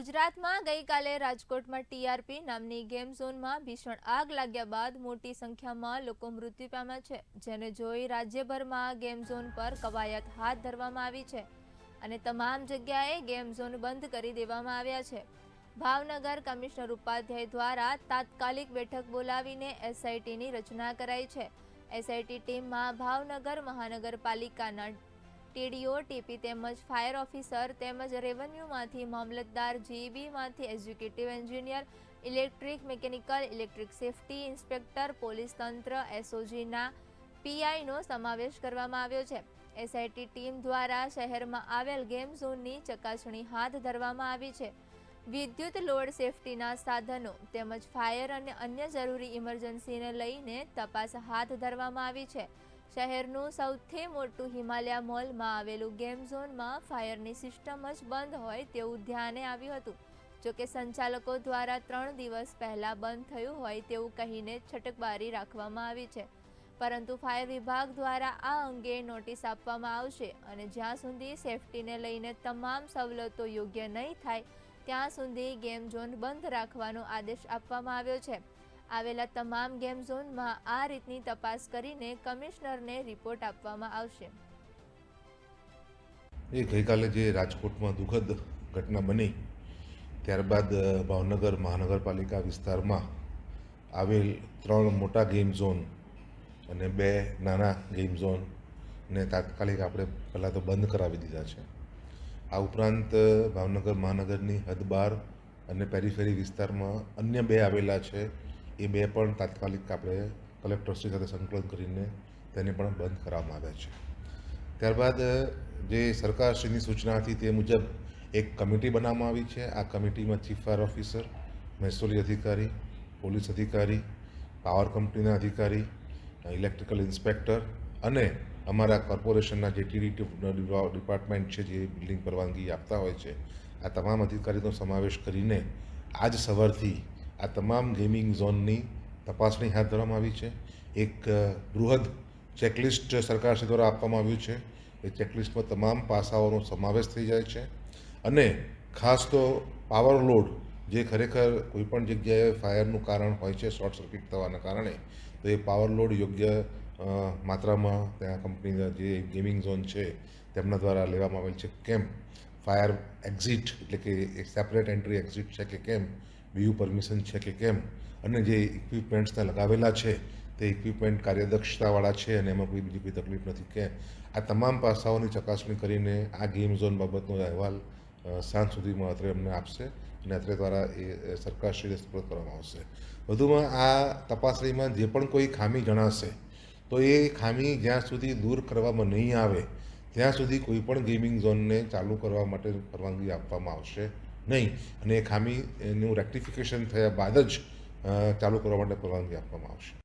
ગુજરાતમાં ગઈકાલે રાજકોટમાં ટીઆરપી નામની ગેમ ઝોનમાં ભીષણ આગ લાગ્યા બાદ મોટી સંખ્યામાં લોકો મૃત્યુ પામ્યા છે, જેને જોઈ રાજ્યભરમાં ગેમ ઝોન પર કવાયત હાથ ધરવામાં આવી છે અને તમામ જગ્યાએ ગેમ ઝોન બંધ કરી દેવામાં આવ્યા છે. ભાવનગર કમિશનર ઉપાધ્યાય દ્વારા તાત્કાલિક બેઠક બોલાવીને એસઆઈટીની રચના કરાઈ છે. એસઆઈટી ટીમમાં ભાવનગર મહાનગરપાલિકાના ટીડીઓ, ટીપી તેમજ ફાયર ઓફિસર તેમજ રેવન્યુમાંથી મામલતદાર જીઈબીમાંથી executive engineer, electric mechanical, electric safety inspector, police તંત્ર, એસઓજીના પીઆઈનો સમાવેશ કરવામાં આવ્યો છે. એસઆઈટી ટીમ દ્વારા શહેરમાં આવેલ ગેમ ઝોનની ચકાસણી હાથ ધરવામાં આવી છે. વિદ્યુત લોડ સેફટીના સાધનો તેમજ ફાયર અને અન્ય જરૂરી ઇમરજન્સીને લઈને તપાસ હાથ ધરવામાં આવી છે. શહેરનું સૌથી મોટું હિમાલયા મોલમાં આવેલું ગેમ ઝોનમાં ફાયરની સિસ્ટમ જ બંધ હોય તેવું ધ્યાને આવ્યું હતું. જોકે સંચાલકો દ્વારા ત્રણ દિવસ પહેલાં બંધ થયું હોય તેવું કહીને છટકબારી રાખવામાં આવી છે. પરંતુ ફાયર વિભાગ દ્વારા આ અંગે નોટિસ આપવામાં આવશે અને જ્યાં સુધી સેફટીને લઈને તમામ સવલતો યોગ્ય નહીં થાય, ત્યાં સુધી ગેમ ઝોન બંધ રાખવાનો આદેશ આપવામાં આવ્યો છે. આવેલા તમામ ગેમ ઝોનમાં આ રીતની તપાસ કરીને કમિશનરને રિપોર્ટ આપવામાં આવશે. એ ગઈકાલે જે રાજકોટમાં દુઃખદ ઘટના બની, ત્યારબાદ ભાવનગર મહાનગરપાલિકા વિસ્તારમાં આવેલ ત્રણ મોટા ગેમ ઝોન અને બે નાના ગેમ ઝોન ને તાત્કાલિક આપણે પહેલાં તો બંધ કરાવી દીધા છે. આ ઉપરાંત ભાવનગર મહાનગરની હદ બહાર અને પેરીફેરી વિસ્તારમાં અન્ય બે આવેલા છે એ બે પણ તાત્કાલિક આપણે કલેક્ટરશ્રી સાથે સંકલન કરીને તેને પણ બંધ કરવામાં આવ્યા છે. ત્યારબાદ, જે સરકારશ્રીની સૂચના હતી તે મુજબ એક કમિટી બનાવવામાં આવી છે. આ કમિટીમાં ચીફ ફાયર ઓફિસર, મહેસૂલી અધિકારી, પોલીસ અધિકારી, પાવર કંપનીના અધિકારી, ઇલેક્ટ્રિકલ ઇન્સ્પેક્ટર અને અમારા કોર્પોરેશનના જે ટીડી ડિપાર્ટમેન્ટ છે, જે બિલ્ડિંગ પરવાનગી આપતા હોય છે, આ તમામ અધિકારીનો સમાવેશ કરીને આજ સવારથી આ તમામ ગેમિંગ ઝોનની તપાસણી હાથ ધરવામાં આવી છે. એક બૃહદ ચેકલિસ્ટ સરકારશ્રી દ્વારા આપવામાં આવ્યું છે. એ ચેકલિસ્ટમાં તમામ પાસાઓનો સમાવેશ થઈ જાય છે. અને ખાસ તો પાવર લોડ જે ખરેખર કોઈપણ જગ્યાએ ફાયરનું કારણ હોય છે, શોર્ટ સર્કિટ થવાના કારણે, તો એ પાવર લોડ યોગ્ય માત્રામાં ત્યાં કંપનીના જે ગેમિંગ ઝોન છે, તેમના દ્વારા લેવામાં આવેલ છે. કેમ? ફાયર એક્ઝિટ એટલે કે સેપરેટ એન્ટ્રી એક્ઝિટ છે કે કેમ? બીયુ પરમિશન છે કે કેમ? અને જે ઇક્વિપમેન્ટ્સ લગાવેલા છે, તે ઇક્વિપમેન્ટ કાર્યદક્ષતાવાળા છે અને એમાં કોઈ બીજી કોઈ તકલીફ નથી. કે આ તમામ પાસાઓની ચકાસણી કરીને આ ગેમ ઝોન બાબતનો અહેવાલ સાંજ સુધીમાં અત્રે અમને આપશે અને અત્રે દ્વારા એ સરકારશ્રીને સુપ્રત કરવામાં આવશે. વધુમાં આ તપાસણીમાં જે પણ કોઈ ખામી જણાશે, તો એ ખામી જ્યાં સુધી દૂર કરવામાં નહીં આવે, ત્યાં સુધી કોઈ પણ ગેમિંગ ઝોનને ચાલુ કરવા માટે પરવાનગી આપવામાં આવશે. નહીં. અને એ ખામી, એનું રેક્ટિફિકેશન થયા બાદ જ ચાલુ કરવા માટે પરવાનગી આપવામાં આવશે.